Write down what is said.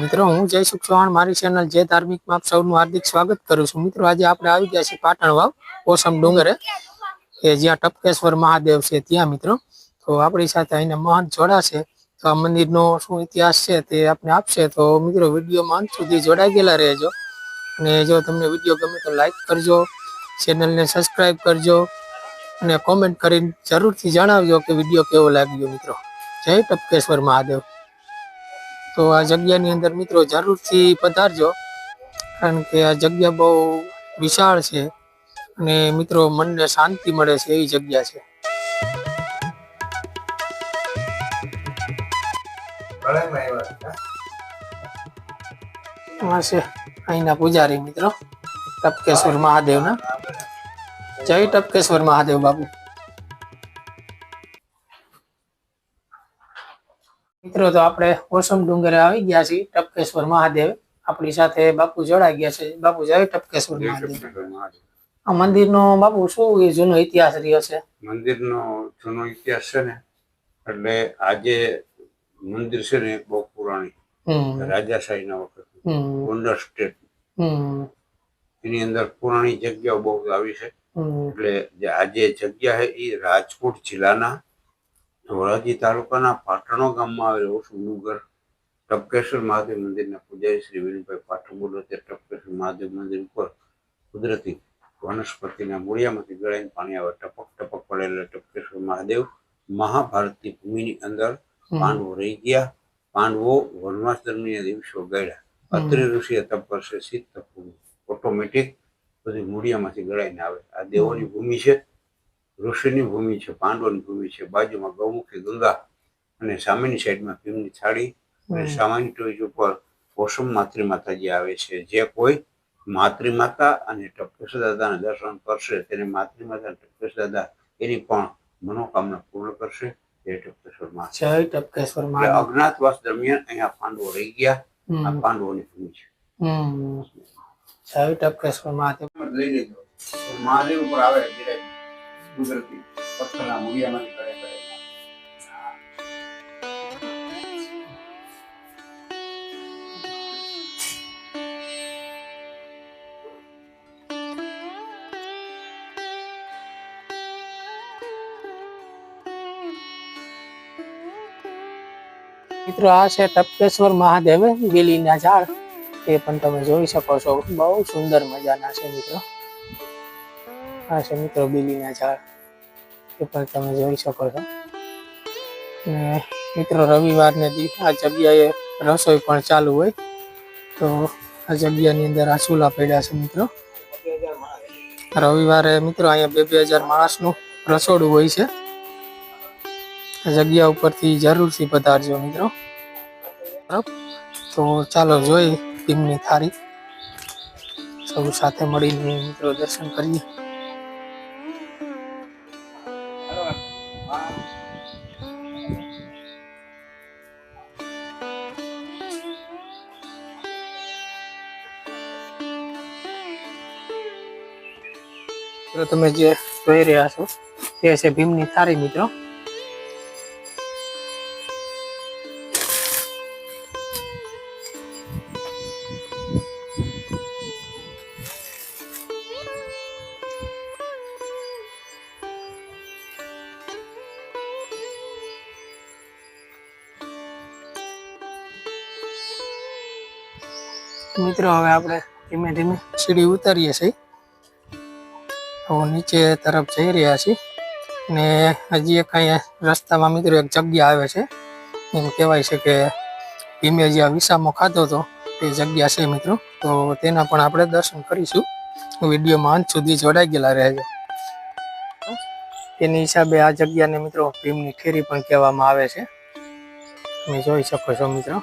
મિત્રો, હું જયસુખ ચૌહાણ મારી ચેનલ જે ધાર્મિકમાં આપ સૌનું હાર્દિક સ્વાગત કરું છું. મિત્રો, આજે આપણે આવી ગયા છીએ પાટણ વાવ ઓસમ ડુંગરે, કે જ્યાં ટપકેશ્વર મહાદેવ છે ત્યાં, મિત્રો. તો આપણી સાથે અહીંના મહંત જોડાશે તો આ મંદિરનો શું ઇતિહાસ છે તે આપણે આપશે. તો મિત્રો, વિડીયોમાં અંત સુધી જોડાઈ ગયેલા રહેજો. અને જો તમને વીડિયો ગમે તો લાઈક કરજો ચેનલને સબસ્ક્રાઈબ કરજો, અને કોમેન્ટ કરીને જરૂરથી જણાવજો કે વીડિયો કેવો લાગ્યો, મિત્રો. જય ટપકેશ્વર મહાદેવ. તો આ જગ્યાની અંદર મિત્રો જરૂરથી પધારજો. કારણ કે આ જગ્યા બહુ વિશાળ છે અને મિત્રો મનને શાંતિ મળે છે એવી જગ્યા છે. આ છે અહીંના પૂજારી મિત્રો. ટપકેશ્વર મહાદેવના. જય ટપકેશ્વર મહાદેવ બાબુ મિત્રો તો આપણે ઓસમ ડુંગરે આવી ગયા છીએ ટપકેશ્વર મહાદેવ. આપણી સાથે બાપુ જોડાઈ ગયા છે. બાપુ જય ટપકેશ્વર મહાદેવ. આ મંદિરનો બાપુ શું એ જૂનો ઇતિહાસ રહ્યો છે? મંદિરનો જૂનો ઇતિહાસ છે ને એટલે આજે મંદિર છે ને બહુ પુરાણી. રાજાશાહી ના વખત. ગોંડલ સ્ટેટ. એની અંદર પુરાણી જગ્યાઓ બહુ આવી છે. એટલે જે આજે જગ્યા છે એ રાજકોટ જિલ્લાના ધોરાજી તાલુકાના પાટણો ગામમાં આવેલો ડુંગર ટપકેશ્વર મહાદેવ મંદિરના પૂજારી શ્રી વિનુભાઈ પાઠક બોલો તે ટપકેશ્વર મહાદેવ મંદિર ઉપર કુદરતી વનસ્પતિના મૂળિયામાંથી ગળાઈને પાણી આવે ટપક ટપક પડેલા ટપકેશ્વર મહાદેવ મહાભારતની ભૂમિની અંદર પાંડવો રહી ગયા. પાંડવો વનવાસ દરમિયાન દિવસો ગળ્યા. અત્રિ ઋષિએ તપ કરશે શીત તપ ઓટોમેટિક બધી મૂળિયામાંથી ગળાઈને આવે. આ દેવોની ભૂમિ છે. ઋષિની ભૂમિ છે પાંડવોની ભૂમિ છે બાજુમાં ગૌમુખી ગંગા અને સામેની સાઈડમાં ભીમની થાળી અને સામાન્ય ટોચ ઉપર પોષમ માતૃ માતાજી આવે છે. જે કોઈ માતૃ માતા અને ટપકેશ દાદાને દર્શન કરશે તેને માતૃ માતા ટપકેશ દાદા એની પણ મનોકામના પૂર્ણ કરશે. જય ટપકેશ્વરમાં જય ટપકેશ્વર એટલે અજ્ઞાતવાસ દરમિયાન અહીંયા પાંડવો રહી ગયા આ પાંડવોની ભૂમિ છે. જય ટપકેશ્વર મહાદેવ. લઈ લેજો મહાદેવ ઉપર આવે કુદરતી પથ્થરના મૂળિયામાંથી કરે કરે મિત્રો, આ છે ટપકેશ્વર મહાદેવ બેલીના ઝાડ. એ પણ તમે જોઈ શકો છો. બહુ સુંદર મજાના છે મિત્રો. આ છે મિત્રો બીલીના ઝાડ. એ પણ તમે જોઈ શકો છો. અને મિત્રો, રવિવારને દી આ જગ્યાએ રસોઈ પણ ચાલુ હોય. તો આ જગ્યાની અંદર આ ચૂલા પડ્યા છે મિત્રો. રવિવારે મિત્રો, અહીંયા બે બે હજાર માણસનું રસોડું હોય છે. આ જગ્યા ઉપરથી જરૂરથી પધારજો મિત્રો? તો ચાલો જોઈ ટીમની થારી સૌ સાથે મળીને મિત્રો દર્શન કરીએ. મિત્રો તમે જે જોઈ રહ્યા છો તે છે ભીમની થારી મિત્રો. મિત્રો, હવે આપણે ધીમે ધીમે સીડી ઉતારીએ છીએ. તો નીચે તરફ જઈ રહ્યા છીએ ને હજી એક રસ્તામાં મિત્રો એક જગ્યા આવે છે. એમ કહેવાય છે કે ધીમે આ વિસામો ખાધો હતો, તે જગ્યા છે મિત્રો. તો તેના પણ આપણે દર્શન કરીશું. વિડીયોમાં અંત સુધી જોડાઈ ગયેલા રહેજો. તેની હિસાબે આ જગ્યાને મિત્રો ભીમની ઠેરી પણ કહેવામાં આવે છે. તમે જોઈ શકો છો મિત્રો.